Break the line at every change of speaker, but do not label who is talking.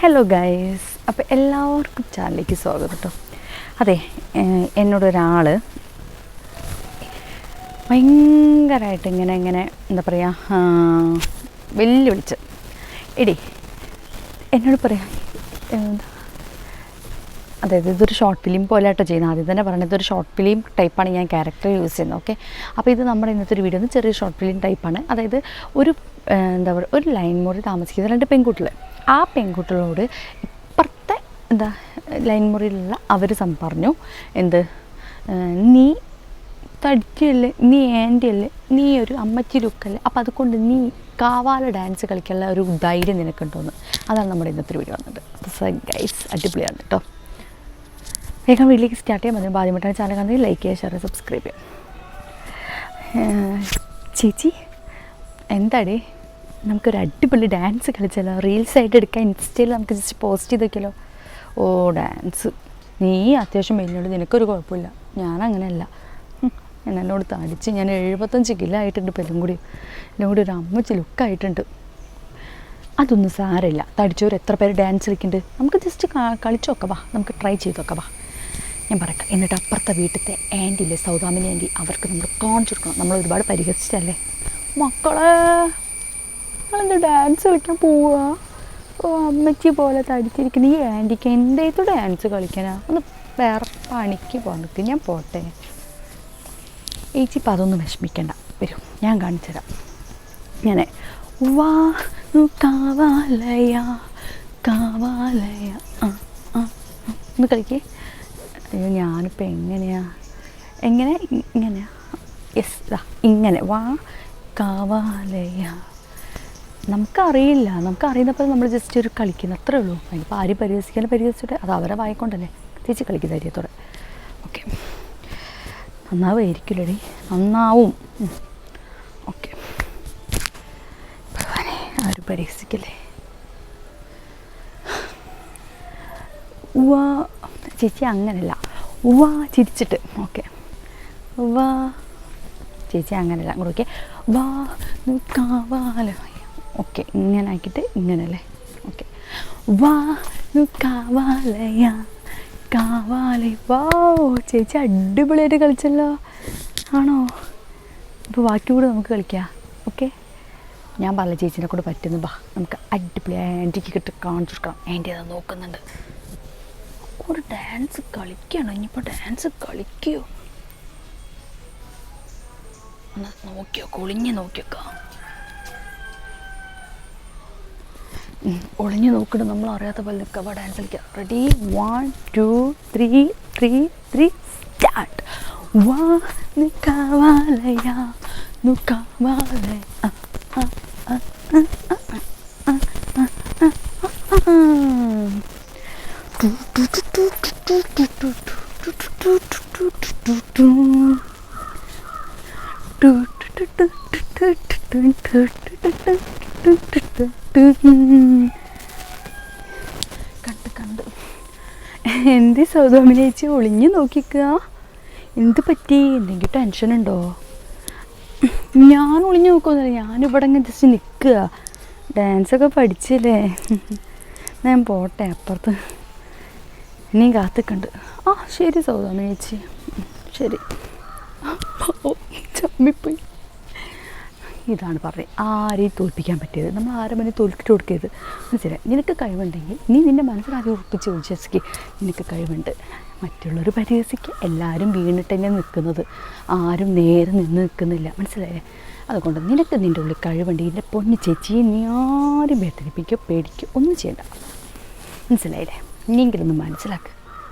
Hello guys അപ്പോൾ എല്ലാവർക്കും ചാനലിലേക്ക് സ്വാഗതം കേട്ടോ അതെ എന്നോടൊരാൾ ഭയങ്കരമായിട്ട് ഇങ്ങനെ ഇങ്ങനെ എന്താ പറയുക വെല്ലുവിളിച്ച്. എടി എന്നോട് പറയാം അതായത് ഇതൊരു ഷോർട്ട് ഫിലിം പോലെ ആട്ടോ ചെയ്യുന്നത്. ആദ്യം തന്നെ പറഞ്ഞത് ഇതൊരു ഷോർട്ട് ഫിലിം ടൈപ്പാണ് ഞാൻ ക്യാരക്ടർ യൂസ് ചെയ്യുന്നത് ഓക്കെ അപ്പോൾ ഇത് നമ്മുടെ ഇന്നത്തെ ഒരു വീഡിയോ ചെറിയ ഷോർട്ട് ഫിലിം ടൈപ്പാണ് അതായത് ഒരു എന്താ പറയുക ഒരു ലൈൻ മുറി താമസിക്കുന്ന രണ്ട് പെൺകുട്ടികൾ. ആ പെൺകുട്ടികളോട് ഇപ്പുറത്തെ എന്താ ലൈൻ മുറിയിലുള്ള അവർ സം പറഞ്ഞു എന്ത് നീ തടിയല്ലേ നീ ആന്റിയല്ലേ നീ ഒരു അമ്മച്ചി ലുക്കല്ലേ അപ്പോൾ അതുകൊണ്ട് നീ കാവാല ഡാൻസ് കളിക്കാനുള്ള ഒരു ധൈര്യം നിനക്കുണ്ടോന്ന്. അതാണ് നമ്മുടെ ഇന്നത്തെ വീഡിയോ വന്നത്. ഗൈസ് അടിപൊളിയാണ് കേട്ടോ വേഗം വീട്ടിലേക്ക് സ്റ്റാർട്ട് ചെയ്യാൻ മതി. ആദ്യമായിട്ടാണ് ചാനൽ കാണുന്നത് ലൈക്ക് ചെയ്യുക ഷെയർ സബ്സ്ക്രൈബ് ചെയ്യാം ഏഹ്, ചേച്ചി എന്താടി? നമുക്കൊരു അടിപൊളി ഡാൻസ് കളിച്ചല്ലോ റീൽസ് ആയിട്ട് എടുക്കാം ഇൻസ്റ്റയിൽ നമുക്ക് ജസ്റ്റ് പോസ്റ്റ് ചെയ്ത് വയ്ക്കലോ ഓ ഡാൻസ് നീ അത്യാവശ്യം വലിയോട് നിനക്കൊരു കുഴപ്പമില്ല. ഹും, ഞാൻ എന്നോട് തടിച്ച് ഞാൻ എഴുപത്തഞ്ച് കിലോ ആയിട്ടുണ്ട് പെല്ലും കൂടി. എല്ലാം കൂടി ഒരു അമ്മച്ചി ലുക്കായിട്ടുണ്ട് അതൊന്നും സാരമില്ല. തടിച്ചവർ എത്ര പേര് ഡാൻസ് കളിക്കുന്നുണ്ട് നമുക്ക് ജസ്റ്റ് കളിച്ചു നോക്കാം. വാ നമുക്ക് ട്രൈ ചെയ്ത് നോക്കാം. വാ. ഞാൻ പറയട്ടെ. എന്നിട്ട് അപ്പുറത്തെ വീട്ടിലത്തെ ആന്റി ഇല്ലേ സൗദാമിനി ആന്റി അവർക്ക് നമ്മൾ കാണിച്ചു കൊടുക്കണം. നമ്മൾ ഒരുപാട് പരിഹസിച്ചല്ലേ മക്കളെ നിങ്ങളെന്ത് ഡാൻസ് കളിക്കാൻ പോവാ? ഓ അമ്മച്ചി പോലെ തടിച്ചിരിക്കുന്ന. ഈ ആന്റിക്ക് എന്തേത്തു ഡാൻസ് കളിക്കാനാ? ഒന്ന് വേറെ പണിക്ക് പോകാൻ ഞാൻ പോട്ടെ. ഏച്ചി ഇപ്പം അതൊന്നും വിഷമിക്കണ്ട. വരും ഞാൻ കാണിച്ചു തരാം. ഞാൻ വാ കാവാലയ കാവാലയ. ആ ആ. ഒന്ന് കളിക്കേ. അയ്യോ ഞാനിപ്പോൾ എങ്ങനെയാ? എങ്ങനെ? ഇങ്ങനെയാ. യെസ് ഇങ്ങനെ. വാ കാവാലയ. നമുക്കറിയില്ല. നമുക്കറിയുന്ന പോലെ നമ്മൾ ജസ്റ്റ് ഒരു കളിക്കുന്നു. അത്രേ ഉള്ളൂ. അതിപ്പോൾ ആര് പരിഹസിക്കാൻ പരിഹസിച്ചിട്ട് അത് അവരെ വായിക്കൊണ്ടല്ലേ തിരിച്ച് കളിക്കുന്ന ധൈര്യത്തോടെ. ഓക്കെ നന്നാവുമായിരിക്കില്ലടി നന്നാവും. ഓക്കെ ഭഗവാനെ ആരും പരിഹസിക്കല്ലേ? ഉവാ ചേച്ചി അങ്ങനല്ല. ഉവാ ചിരിച്ചിട്ട്. ഓക്കെ ഉവാ ചേച്ചി അങ്ങനല്ല. അങ്ങോട്ട് ഓക്കെ വാ ഓക്കെ ഇങ്ങനെ ആക്കിയിട്ട് ഇങ്ങനെ അല്ലേ ഓക്കെ. വാ കാവാലയ കാവാലയ വാ ചേച്ചി അടിപൊളിയായിട്ട് കളിച്ചല്ലോ. ആണോ? ഇപ്പോൾ ബാക്കി കൂടെ നമുക്ക് കളിക്കാം. ഓക്കെ. ഞാൻ പറഞ്ഞ ചേച്ചിനെ കൂടെ പറ്റുന്നു ബാ. നമുക്ക് അടിപൊളി ആന്റിക്ക് കിട്ടി കാണിച്ചു കൊടുക്കാം ആന്റി അത് നോക്കുന്നുണ്ട്. ഒരു ഡാൻസ് കളിക്കണം? ഇനിയിപ്പോൾ ഡാൻസ് കളിക്കോ? ഒന്ന് നോക്കിയോ? ഒളിഞ്ഞ് നോക്കിയൊക്കെ. ഒളിഞ്ഞ് നോക്കിയിട്ട് നമ്മൾ അറിയാത്ത പോലെ നിൽക്കുക ഡാൻസ് കളിക്കുക ready one two three three three start വാ നിക്കാവാലയാ നുക്കാവാലയ കണ്ട് കണ്ട്. എന്ത് സൗദാമിനി ചേച്ചി ഒളിഞ്ഞു നോക്കിക്കുക എന്ത് പറ്റി? എന്തെങ്കിലും ടെൻഷൻ ഉണ്ടോ? ഞാൻ ഒളിഞ്ഞു നോക്കുന്നില്ല ഞാനിവിടെ അങ്ങ് ജസ്റ്റ് നിൽക്കുക. ഡാൻസൊക്കെ പഠിച്ചില്ലേ? ഞാൻ പോട്ടെ അപ്പുറത്ത്. ഇനിയും കാത്തിക്കണ്ട്. ആ ശരി സൗദാമിനി ശരി. ചമ്മിപ്പോയി. ഇതാണ് പറയുന്നത് ആരെയും തോൽപ്പിക്കാൻ പറ്റിയത്. നമ്മൾ ആരെ മുന്നേ തോൽപ്പിച്ചു കൊടുക്കരുത്. മനസ്സിലായി? നിനക്ക് കഴിവുണ്ടെങ്കിൽ നീ നിന്റെ മനസ്സിൽ ആദ്യം ഉറപ്പിച്ച് വിശ്വസിക്കുക നിനക്ക് കഴിവുണ്ട്. മറ്റുള്ളവർ പരിഹസിക്കുക എല്ലാവരും വീണിട്ട് തന്നെ നിൽക്കുന്നത്. ആരും നേരെ നിന്ന് നിൽക്കുന്നില്ല. മനസ്സിലായില്ലേ അതുകൊണ്ട് നിനക്ക് നിന്റെ ഉള്ളിൽ കഴിവുണ്ട് എന്റെ പൊന്നു ചേച്ചിയെ നീ ആരും വേദനിപ്പിക്കുകയോ പേടിക്കുകയോ ഒന്നും ചെയ്യണ്ട. മനസ്സിലായില്ലേ? നീങ്കിലൊന്ന് മനസ്സിലാക്കുക